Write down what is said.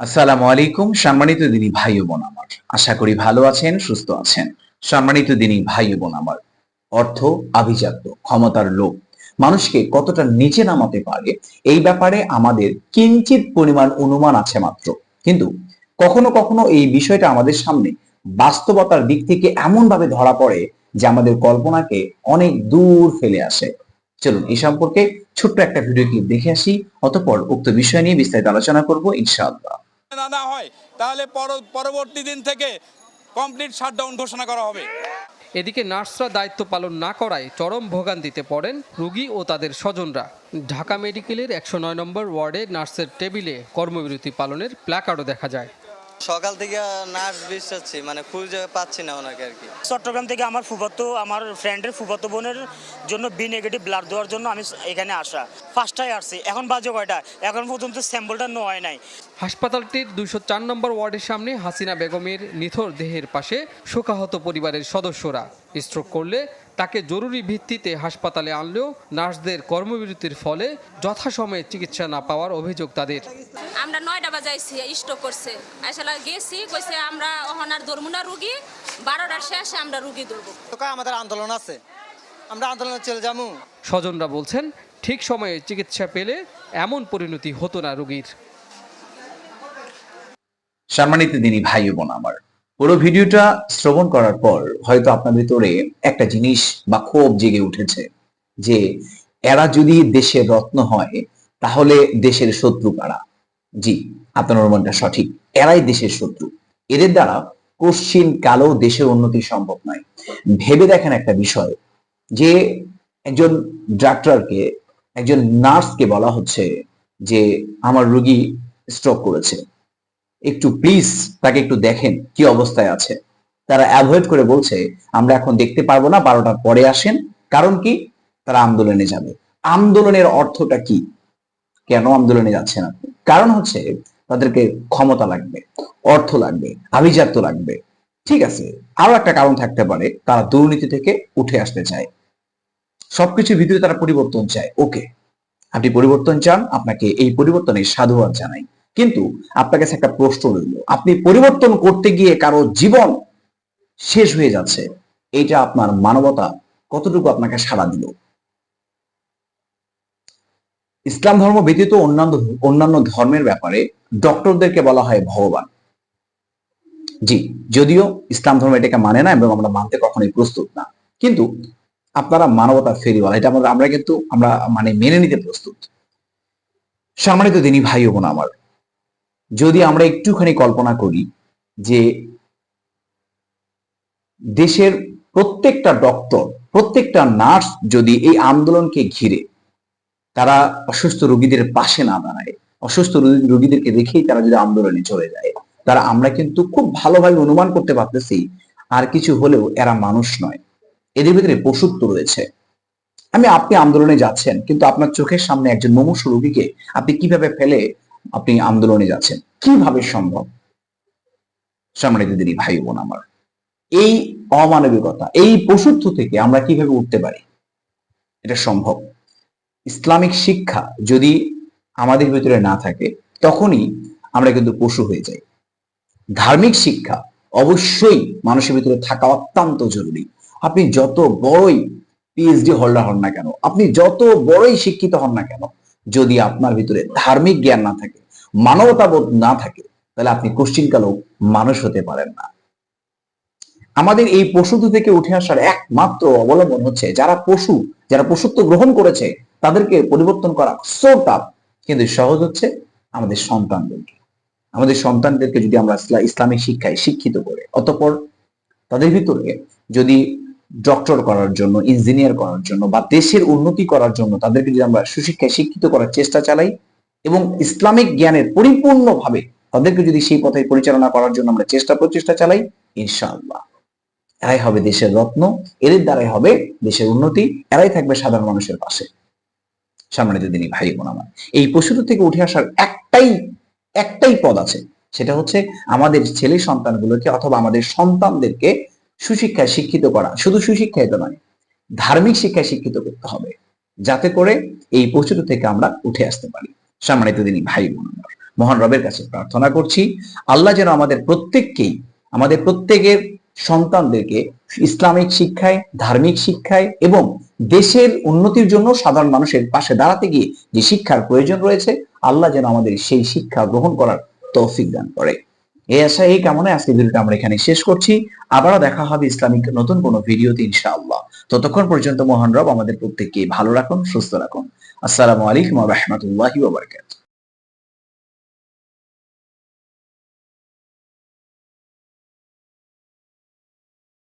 আসসালামু আলাইকুম সম্মানিত দিনী ভাই বোন আমার। আশা করি ভালো আছেন, সুস্থ আছেন। সম্মানিত দিনী ভাই বোন আমার, অর্থ, আভিজাত্য, ক্ষমতার লোভ, মানুষকে কতটা নিচে নামাতে পারে, এই ব্যাপারে আমাদের কিঞ্চিত পরিমাণ অনুমান আছে মাত্র। কিন্তু কখনো কখনো এই বিষয়টা আমাদের সামনে বাস্তবতার দিক থেকে এমন ভাবে ধরা পড়ে যে আমাদের কল্পনাকে অনেক দূর ফেলে আসে। চলুন, এই সম্পর্কে ছোট্ট একটা ভিডিও ক্লিপ দেখে আসি, অতঃপর উক্ত বিষয় নিয়ে বিস্তারিত আলোচনা করব ইনশাআল্লাহ। না হয়। তাহলে পরবর্তী দিন থেকে কমপ্লিট শাটডাউন ঘোষণা করা হবে। এদিকে নার্সরা দায়িত্ব পালন না করায় চরম ভোগান্তিতে পড়েন রুগী ও তাদের স্বজনরা। ঢাকা মেডিকেলের একশো নয় নম্বর ওয়ার্ডে নার্সের টেবিলে কর্মবিরতি পালনের প্ল্যাকার্ডও দেখা যায়। সকাল থেকে নার্স বিশ্বাচ্ছি মানে খুঁজে পাচ্ছি না ওনাকে আর কি। চট্টগ্রাম থেকে আমার ফুফাতো আমার ফ্রেন্ডের ফুফাতো বোনের জন্য বি নেগেটিভ ব্লাড দেওয়ার জন্য আমি এখানে আসা। ফার্স্টটাই আসছি এখন বাজে কয়টা? এখন পর্যন্ত স্যাম্পলটা নেওয়া নাই। হাসপাতালটির দুইশো চার নম্বর ওয়ার্ডের সামনে হাসিনা বেগমের নিথর দেহের পাশে শোকাহত পরিবারের সদস্যরা স্ট্রোক করলে তাকে জরুরি ভিত্তিতে হাসপাতালে আনলেও নার্সদের কর্মবিরতির ফলে যথাসময়ে চিকিৎসা না পাওয়ার অভিযোগ তাদের। আমরা নয়টা বাজাইছি স্টক করছে। আসলে গেছি কইছে আমরা ওহনার ধর্মুনা রুগী বারোটার শেষে আমরা রুগী ধরবো। তো আমাদের আন্দোলন আছে? আমরা আন্দোলনে চলে যাব স্বজনরা বলছেন ঠিক সময়ে চিকিৎসা পেলে এমন পরিণতি হতো না রোগীর। সম্মানিত দিনী ভাই ও বোন আমার পুরো ভিডিওটা শ্রবণ করার পর হয়তো আপনার ভিতরে একটা জিনিস বা ক্ষোভ জেগে উঠেছে যে, এরা যদি দেশের রত্ন হয়, তাহলে দেশের শত্রু কারা? জি, আপনার অনুমানটা সঠিক। এরাই দেশের শত্রু। এদের দ্বারা কশ্চিন কালো দেশের উন্নতি সম্ভব নয়। ভেবে দেখেন একটা বিষয় যে, একজন ডাক্তারকে, একজন নার্সকে বলা হচ্ছে যে, আমার রুগী স্ট্রোক করেছে। একটু প্লিজ তাকে একটু দেখেন কি অবস্থায় আছে। তারা অ্যাভয়েড করে বলছে, আমরা এখন দেখতে পারব না, বারোটার পরে আসেন। কারণ কি? তারা আন্দোলনে যাবে। আন্দোলনের অর্থটা কি? কেন আন্দোলনে যাচ্ছে আপনি কারণ হচ্ছে তাদেরকে ক্ষমতা লাগবে, অর্থ লাগবে, আভিজাত্য লাগবে। ঠিক আছে, আরও একটা কারণ থাকতে পারে, তারা দুর্নীতি থেকে উঠে আসতে চায়। সবকিছুর ভিতরে তারা পরিবর্তন চায়। ওকে আপনি পরিবর্তন চান, আপনাকে এই পরিবর্তনের সাধুবাদ জানাই। কিন্তু আপনার কাছে একটা প্রশ্ন রইল। আপনি পরিবর্তন করতে গিয়ে কারও জীবন শেষ হয়ে যাচ্ছে, এটা আপনার মানবতা কতটুকু আপনাকে সাড়া দিল? ইসলাম ধর্ম ব্যতীত অন্যান্য অন্যান্য ধর্মের ব্যাপারে ডক্টরদেরকে বলা হয় ভগবান। জি, যদিও ইসলাম ধর্ম এটাকে মানে না এবং আমরা মানতে কখনোই প্রস্তুত না। কিন্তু আপনারা মানবতা ফেরিওয়ালা এটা আমরা আমরা কিন্তু, আমরা মানে মেনে নিতে প্রস্তুত। সম্মানিত দিনী ভাই বোন আমার যদি আমরা একটুখানি কল্পনা করি যে দেশের প্রত্যেকটা ডক্টর প্রত্যেকটা নার্স যদি এই আন্দোলনকে ঘিরে তারা অসুস্থ রোগীদের পাশে না দাঁড়ায়, অসুস্থ রোগী- রোগীদেরকে দেখেই তারা যদি আন্দোলনে চলে যায়, তারা আমরা কিন্তু খুব ভালোভাবে অনুমান করতে পারতেছি আর কিছু হলেও এরা মানুষ নয়। এদের ভিতরে পশুত্ব রয়েছে। আমি, আপনি আন্দোলনে যাচ্ছেন, কিন্তু আপনার চোখের সামনে একজন মুমূর্ষ রোগীকে আপনি কীভাবে ফেলে আপনি আন্দোলনে যাচ্ছেন। কীভাবে সম্ভব? সম্মানিত দিদি ভাই বোন আমার, এই অমানবিকতা, এই পশুত্ব থেকে আমরা কীভাবে উঠতে পারি? এটা সম্ভব। ইসলামিক শিক্ষা যদি আমাদের ভিতরে না থাকে, তখনই আমরা কিন্তু পশু হয়ে যাই। ধার্মিক শিক্ষা অবশ্যই মানুষের ভিতরে থাকা অত্যন্ত জরুরি। আপনি যত বড়ই পিএইচডি হোল্ডার হন না কেন, আপনি যত বড়ই শিক্ষিত হন না কেন যদি আপনার ভিতরে ধার্মিক জ্ঞান না থাকে, মানবতাবোধ না থাকে, তাহলে আপনি কোশ্চিনকালেও মানুষ হতে পারেন না। আমাদের এই পশুত্ব থেকে উঠে আসার একমাত্র অবলম্বন হচ্ছে যারা পশু, যারা পশুত্ব গ্রহণ করেছে, তাদেরকে পরিবর্তন করা সো টাফ কিন্তু সহজ হচ্ছে আমাদের সন্তানদেরকে। আমাদের সন্তানদেরকে যদি আমরা ইসলামিক শিক্ষায় শিক্ষিত করে, অতঃপর তাদের ভিতরে যদি ডক্টর করার জন্য ইঞ্জিনিয়ার করার জন্য বা দেশের উন্নতি করার জন্য তাদেরকে যদি আমরা সুশিক্ষায় শিক্ষিত করার চেষ্টা চালাই এবং ইসলামিক জ্ঞানের পরিপূর্ণভাবে তাদেরকে যদি সেই পথে পরিচালনা করার জন্য আমরা চেষ্টা প্রচেষ্টা চালাই, ইনশাআল্লাহ। এরাই হবে দেশের রত্ন, এদের দ্বারাই হবে দেশের উন্নতি, এরাই থাকবে সাধারণ মানুষের পাশে। সম্মানিত দিনী ভাই বোন আমার, এই পশুত্ব থেকে উঠে আসার একটাই একটাই পদ আছে, সেটা হচ্ছে আমাদের ছেলে সন্তানগুলোকে অথবা আমাদের সন্তানদেরকে সুশিক্ষায় শিক্ষিত করা। শুধু সুশিক্ষায় তো নয়, ধার্মিক শিক্ষায় শিক্ষিত করতে হবে, যাতে করে এই পশুত্ব থেকে আমরা উঠে আসতে পারি। সম্মানিত দিনী ভাই বোন মহান রবের কাছে প্রার্থনা করছি, আল্লাহ যেন আমাদের প্রত্যেককেই, আমাদের প্রত্যেকের সন্তানদেরকে ইসলামিক শিক্ষায়, ধার্মিক শিক্ষায় এবং দেশের উন্নতির জন্য সাধারণ মানুষের পাশে দাঁড়াতে গিয়ে যে শিক্ষার প্রয়োজন রয়েছে, আল্লাহ যেন আমাদের সেই শিক্ষা গ্রহণ করার তৌফিক দান করে। এই আশা এই কামনায় আজকে ভিডিওটা আমরা এখানে শেষ করছি। আবারও দেখা হবে ইসলামিক নতুন কোনো ভিডিওতে, ইনশাআল্লাহ। ততক্ষণ পর্যন্ত মহান রব আমাদের প্রত্যেককে ভালো রাখুন, সুস্থ রাখুন। আসসালামু আলাইকুম ওয়া বারাকাতুহু।